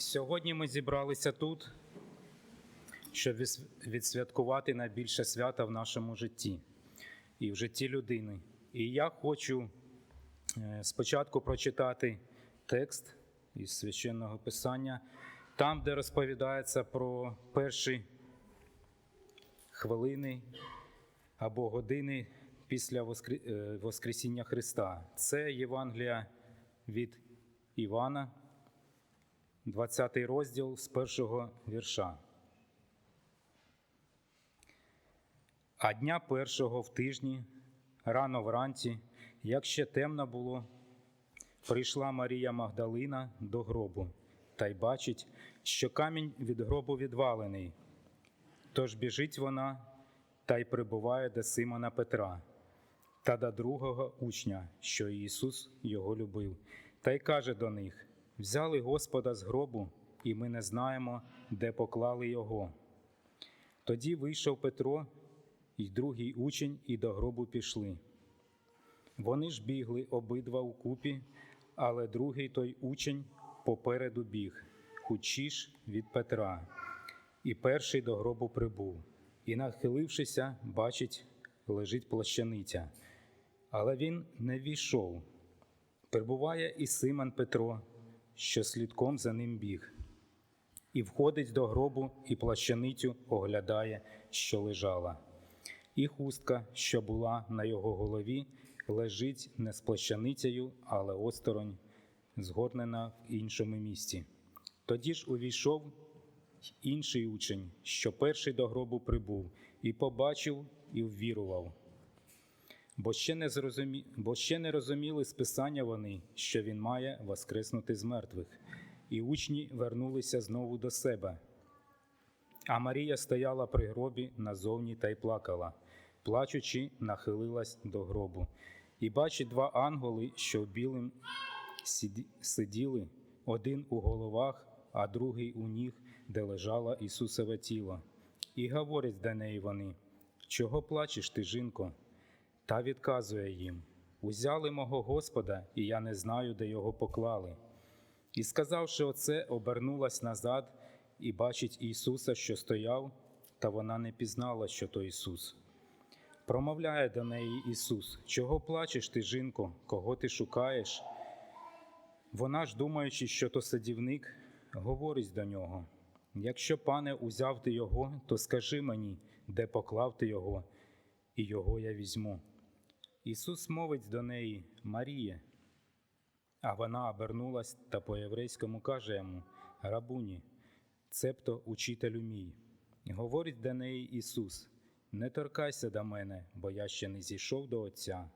Сьогодні ми зібралися тут, щоб відсвяткувати найбільше свята в нашому житті і в житті людини. І я хочу е, спочатку прочитати текст із священного писання, там, де розповідається про перші хвилини або години після е, Воскресіння Христа. Це Євангелія від Івана, 20 розділ з першого вірша. А дня першого в тижні, рано вранці, як ще темно було, прийшла Марія Магдалина до гробу та й бачить, що камінь від гробу відвалений. Тож біжить вона та й прибуває до Симона Петра та до другого учня, що Ісус його любив, та й каже до них: Взяли Господа з гробу, і ми не знаємо, де поклали його. Тоді вийшов Петро і другий учень, і до гробу пішли. Вони ж бігли обидва укупі, але другий той учень попереду біг, худшіш від Петра. І перший до гробу прибув, і, нахилившися, бачить, лежить плащаниця. Але він не війшов. Прибуває і Симон Петро, що слідком за ним біг, і входить до гробу, і плащаницю оглядає, що лежала. І хустка, що була на його голові, лежить не з плащаницею, але осторонь, згорнена в іншому місці. Тоді ж увійшов інший учень, що перший до гробу прибув, і побачив, і ввірував. Бо ще не зрозумі... бо ще не розуміли з писання вони, що він має воскреснути з мертвих, і учні вернулися знову до себе. А Марія стояла при гробі назовні та й плакала, плачучи, нахилилась до гробу. І бачить два ангели, що білим сиділи, один у головах, а другий у ніг, де лежало Ісусове тіло. І говорять до неї вони: Чого плачеш ти, жінко? Та відказує їм: Узяли мого Господа, і я не знаю, де його поклали. І сказавши оце, обернулась назад і бачить Ісуса, що стояв, та вона не пізнала, що то Ісус. Промовляє до неї Ісус: Чого плачеш ти, жінко, кого ти шукаєш? Вона ж, думаючи, що то садівник, говорить до нього: Якщо, пане, узяв ти його, то скажи мені, де поклав ти його, і його я візьму. Ісус мовить до неї Маріє. А вона обернулась та по-єврейському каже йому Рабуні, цебто учителю мій. Говорить до неї Ісус: Не торкайся до мене, бо я ще не зійшов до Отця.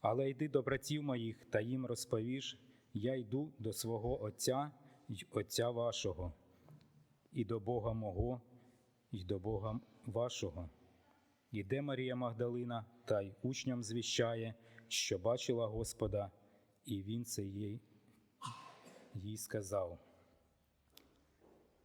Але йди до братів моїх та їм розповіш, я йду до свого Отця й Отця вашого, і до Бога мого, і до Бога вашого. Іде Марія Магдалина та й учням звіщає, що бачила Господа, і він це їй, їй сказав.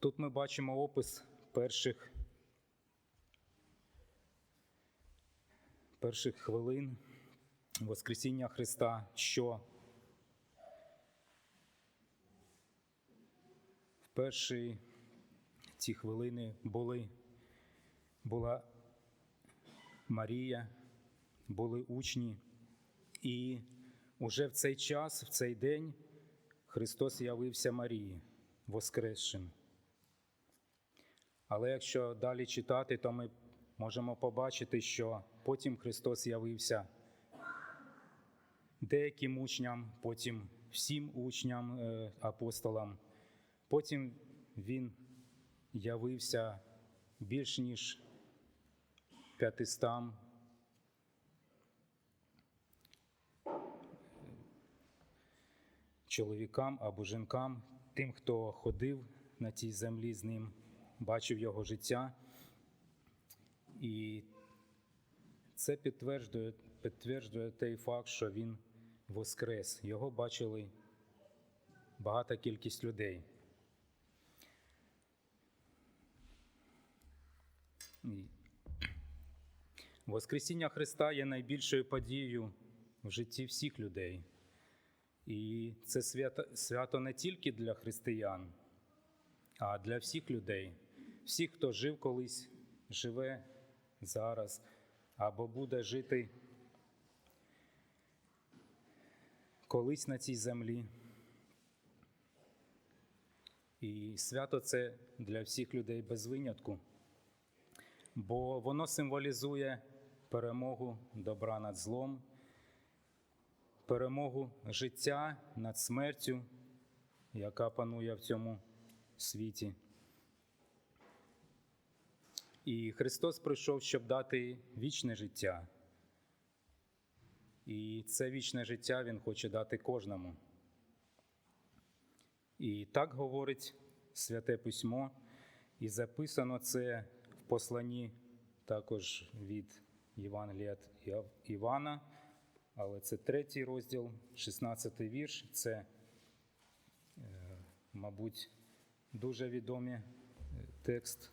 Тут ми бачимо опис перших, перших хвилин Воскресіння Христа, що в перші ці хвилини були, була Марія, були учні, і уже в цей час, в цей день, Христос явився Марії Воскресшим. Але якщо далі читати, то ми можемо побачити, що потім Христос явився деяким учням, потім всім учням, е, апостолам. Потім Він явився більш ніж п'ятистам чоловікам або жінкам, тим, хто ходив на цій землі з ним, бачив його життя. І це підтверджує, підтверджує той факт, що він воскрес. Його бачили багата кількість людей. Воскресіння Христа є найбільшою подією в житті всіх людей. І це свято, свято не тільки для християн, а для всіх людей, всіх, хто жив колись, живе зараз або буде жити колись на цій землі. І свято це для всіх людей без винятку, бо воно символізує перемогу добра над злом, перемогу життя над смертю, яка панує в цьому світі. І Христос прийшов, щоб дати вічне життя. І це вічне життя Він хоче дати кожному. І так говорить Святе Письмо, і записано це в посланні також від Євангелія Івана, але це третій розділ, 16 вірш. Це, е, мабуть, дуже відомий е, текст.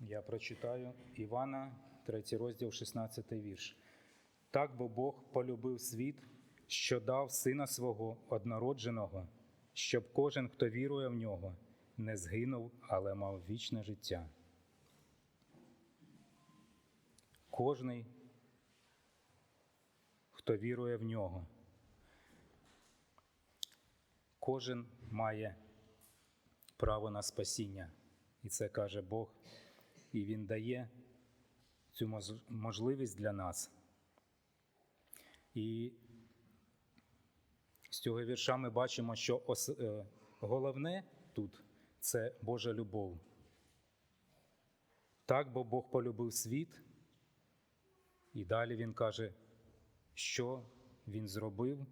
Я прочитаю Івана, 3 розділ, 16 вірш. Так бо Бог полюбив світ, що дав Сина свого однородженого, щоб кожен, хто вірує в нього, не згинув, але мав вічне життя. Кожний, хто вірує в нього, кожен має право на спасіння. І це каже Бог і Він дає цю можливість для нас. І з цього вірша ми бачимо, що ос- е, головне тут це Божа любов. Так, бо Бог полюбив світ, і далі Він каже, що Він зробив,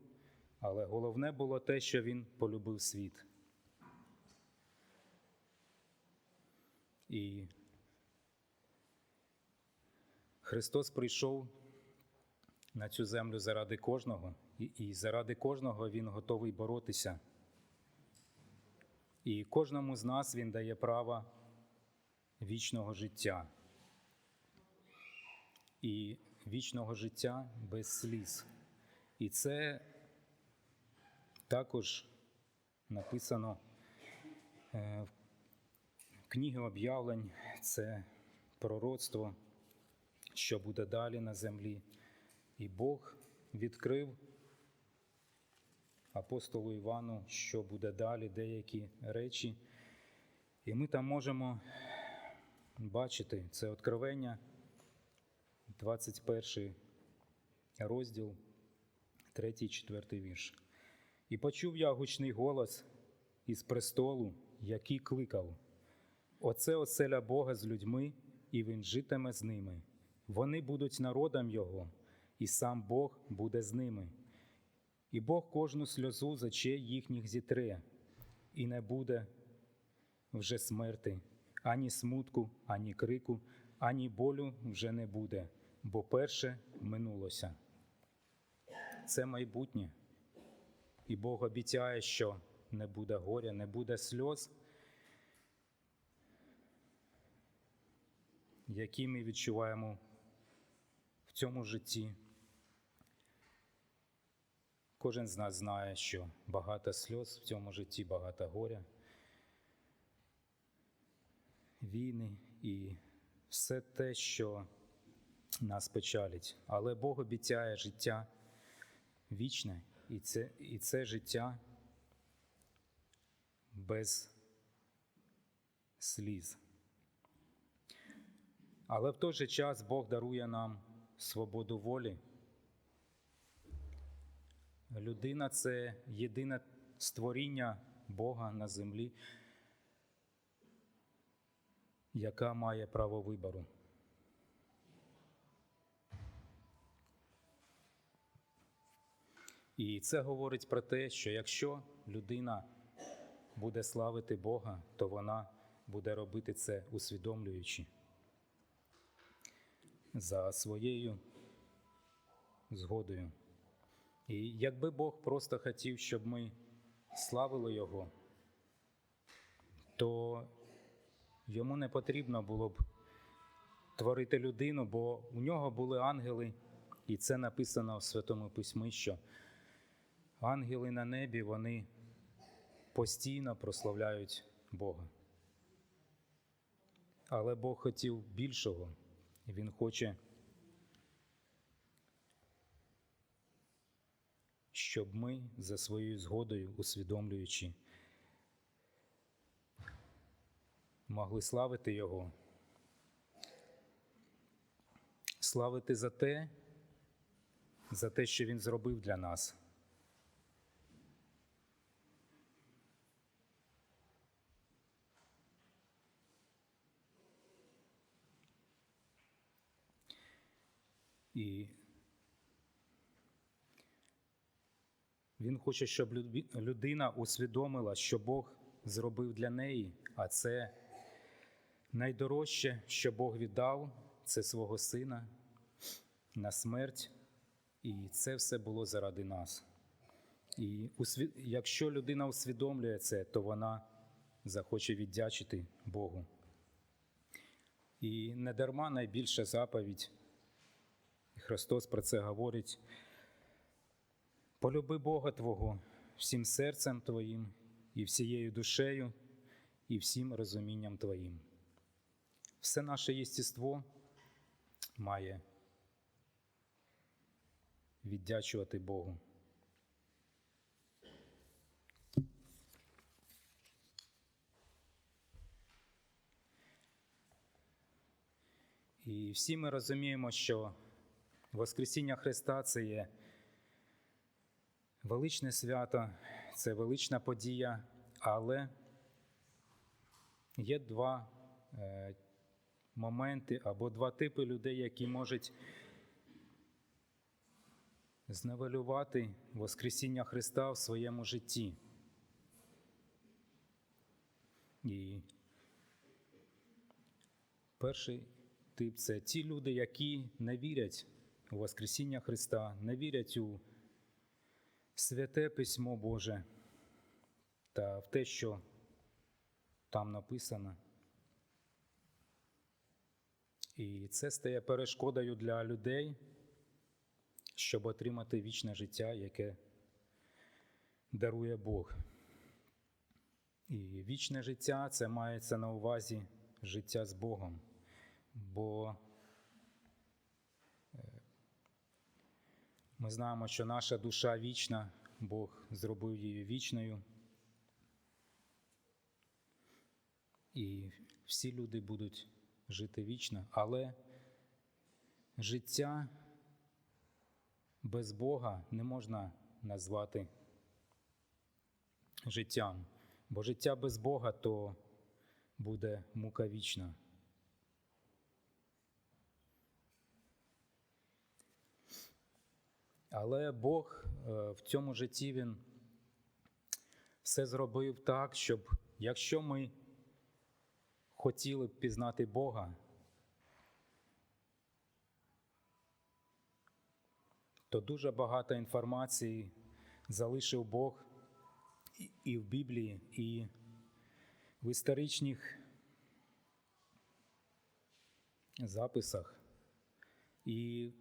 але головне було те, що Він полюбив світ. І Христос прийшов на цю землю заради кожного, і, заради кожного Він готовий боротися. І кожному з нас Він дає право вічного життя. І вічного життя без сліз. І це також написано е, в книгі об'явлень, це пророцтво що буде далі на землі. І Бог відкрив апостолу Івану, що буде далі, деякі речі. І ми там можемо бачити це откровення, 21 розділ, 3-4 вірш. І почув я гучний голос із престолу, який кликав: Оце оселя Бога з людьми, і він житиме з ними. Вони будуть народом Його, і сам Бог буде з ними. І Бог кожну сльозу з очей їхніх зітре, і не буде вже смерти, ані смутку, ані крику, ані болю вже не буде, бо перше минулося. Це майбутнє. І Бог обіцяє, що не буде горя, не буде сльоз, які ми відчуваємо в цьому житті. Кожен з нас знає, що багато сльоз в цьому житті, багато горя, війни і все те, що нас печалить. Але Бог обіцяє життя вічне, і це, і це життя без сліз. Але в той же час Бог дарує нам свободу волі. Людина це єдине створіння Бога на землі, яка має право вибору. І це говорить про те, що якщо людина буде славити Бога, то вона буде робити це усвідомлюючи за своєю згодою. І якби Бог просто хотів, щоб ми славили Його, то йому не потрібно було б творити людину, бо у нього були ангели, і це написано в Святому Письмі, що ангели на небі вони постійно прославляють Бога. Але Бог хотів більшого, Він хоче, щоб ми за своєю згодою, усвідомлюючи, могли славити Його, славити за те, за те, що Він зробив для нас. І він хоче, щоб людина усвідомила, що Бог зробив для неї, а це найдорожче, що Бог віддав, це свого сина на смерть, і це все було заради нас. І якщо людина усвідомлює це, то вона захоче віддячити Богу. І недарма найбільша заповідь Христос про це говорить. Полюби Бога Твого всім серцем Твоїм, і всією душею, і всім розумінням Твоїм. Все наше єстіство має віддячувати Богу. І всі ми розуміємо, що Воскресіння Христа це є величне свято, це велична подія, але є два е, моменти або два типи людей, які можуть зневелювати Воскресіння Христа в своєму житті. І перший тип це ті люди, які не вірять у Воскресіння Христа, не вірять у святе письмо Боже та в те, що там написано. І це стає перешкодою для людей, щоб отримати вічне життя, яке дарує Бог. І вічне життя це мається на увазі життя з Богом. Бо ми знаємо, що наша душа вічна, Бог зробив її вічною. І всі люди будуть жити вічно, але життя без Бога не можна назвати життям, бо життя без Бога то буде мука вічна. Але Бог е, в цьому житті Він все зробив так, щоб якщо ми хотіли б пізнати Бога, то дуже багато інформації залишив Бог і- в Біблії, і в історичних записах. І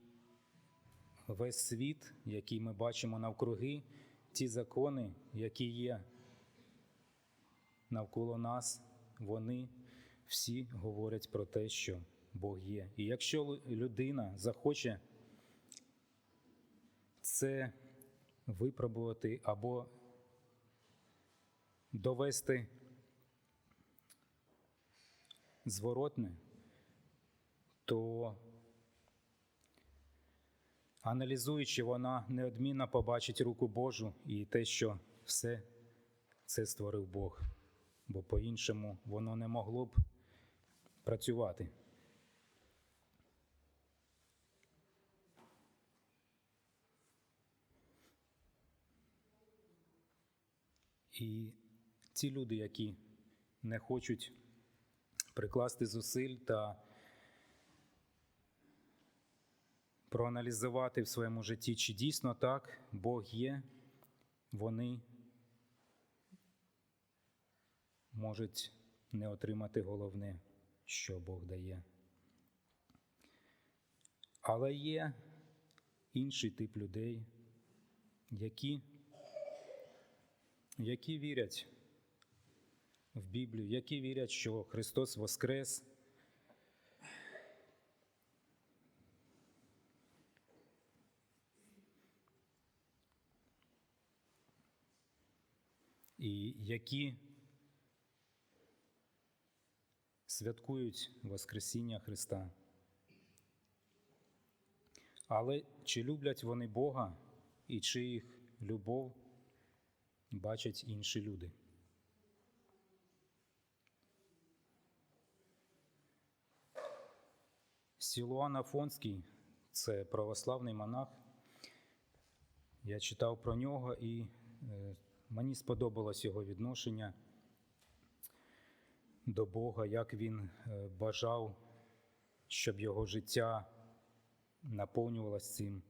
весь світ, який ми бачимо навкруги, ті закони, які є навколо нас, вони всі говорять про те, що Бог є. І якщо людина захоче це випробувати або довести зворотне, то аналізуючи, вона неодмінно побачить руку Божу і те, що все це створив Бог, бо по-іншому воно не могло б працювати. І ті люди, які не хочуть прикласти зусиль та проаналізувати в своєму житті, чи дійсно так Бог є, вони можуть не отримати головне, що Бог дає. Але є інший тип людей, які, які вірять в Біблію, які вірять, що Христос Воскрес. І які святкують Воскресіння Христа. Але чи люблять вони Бога і чи їх любов бачать інші люди? Сілуан Афонський це православний монах. Я читав про нього і е, мені сподобалось його відношення до Бога, як він е, бажав, щоб його життя наповнювалось цим.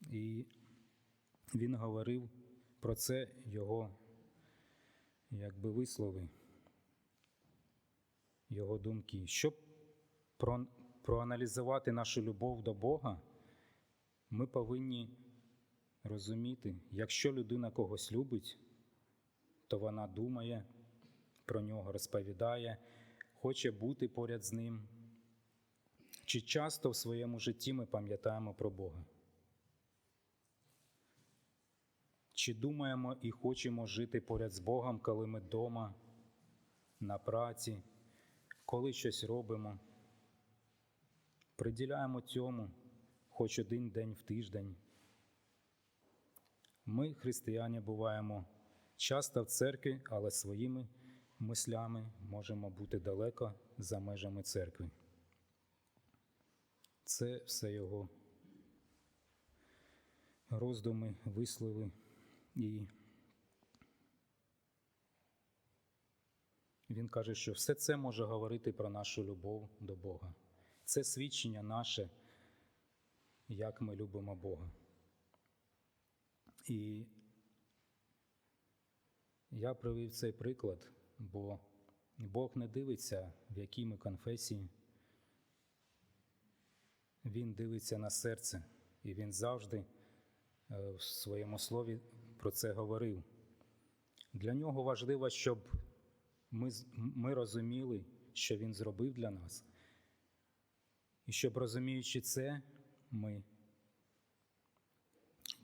І він говорив про це його якби вислови, його думки. Щоб проаналізувати нашу любов до Бога, ми повинні розуміти, якщо людина когось любить, то вона думає про нього, розповідає, хоче бути поряд з ним. Чи часто в своєму житті ми пам'ятаємо про Бога? Чи думаємо і хочемо жити поряд з Богом, коли ми вдома, на праці, коли щось робимо? Приділяємо цьому хоч один день в тиждень. Ми, християни, буваємо часто в церкві, але своїми мислями можемо бути далеко за межами церкви. Це все його роздуми, вислови і він каже, що все це може говорити про нашу любов до Бога. Це свідчення наше, як ми любимо Бога. І я привів цей приклад, бо Бог не дивиться, в якій ми конфесії. Він дивиться на серце, і він завжди е, в своєму слові про це говорив. Для нього важливо, щоб ми, ми розуміли, що він зробив для нас. І щоб розуміючи це, ми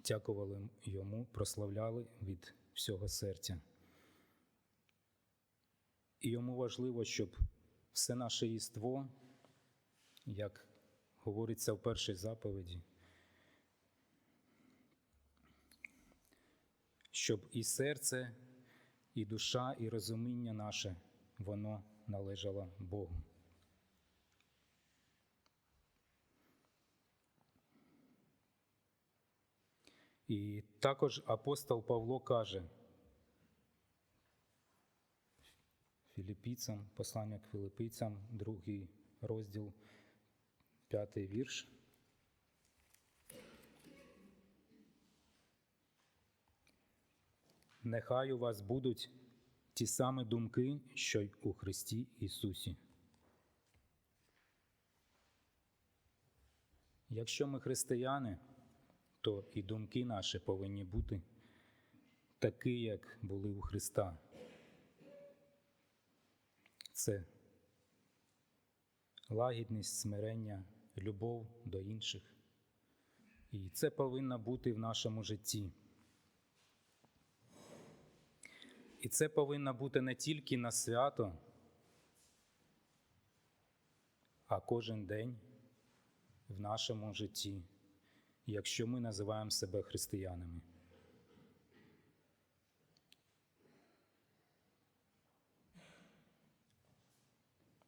дякували йому, прославляли від всього серця. І йому важливо, щоб все наше єство, як говориться в першій заповіді, щоб і серце, і душа, і розуміння наше, воно належало Богу. І також апостол Павло каже Філіппійцям, послання к Філіппійцям, другий розділ, п'ятий вірш. Нехай у вас будуть ті самі думки, що й у Христі Ісусі. Якщо ми християни, то і думки наші повинні бути такі, як були у Христа. Це лагідність, смирення, любов до інших. І це повинно бути в нашому житті. І це повинно бути не тільки на свято, а кожен день в нашому житті, якщо ми називаємо себе християнами.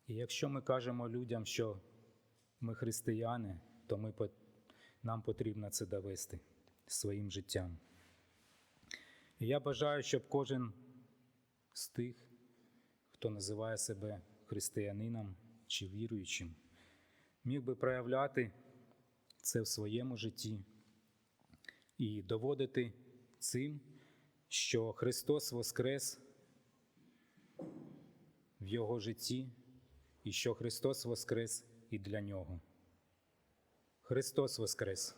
І якщо ми кажемо людям, що ми християни, то ми, нам потрібно це довести своїм життям. І я бажаю, щоб кожен з тих, хто називає себе християнином чи віруючим, міг би проявляти це в своєму житті і доводити цим, що Христос Воскрес в його житті і що Христос воскрес і для нього. Христос воскрес.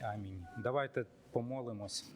Амінь. Давайте помолимось.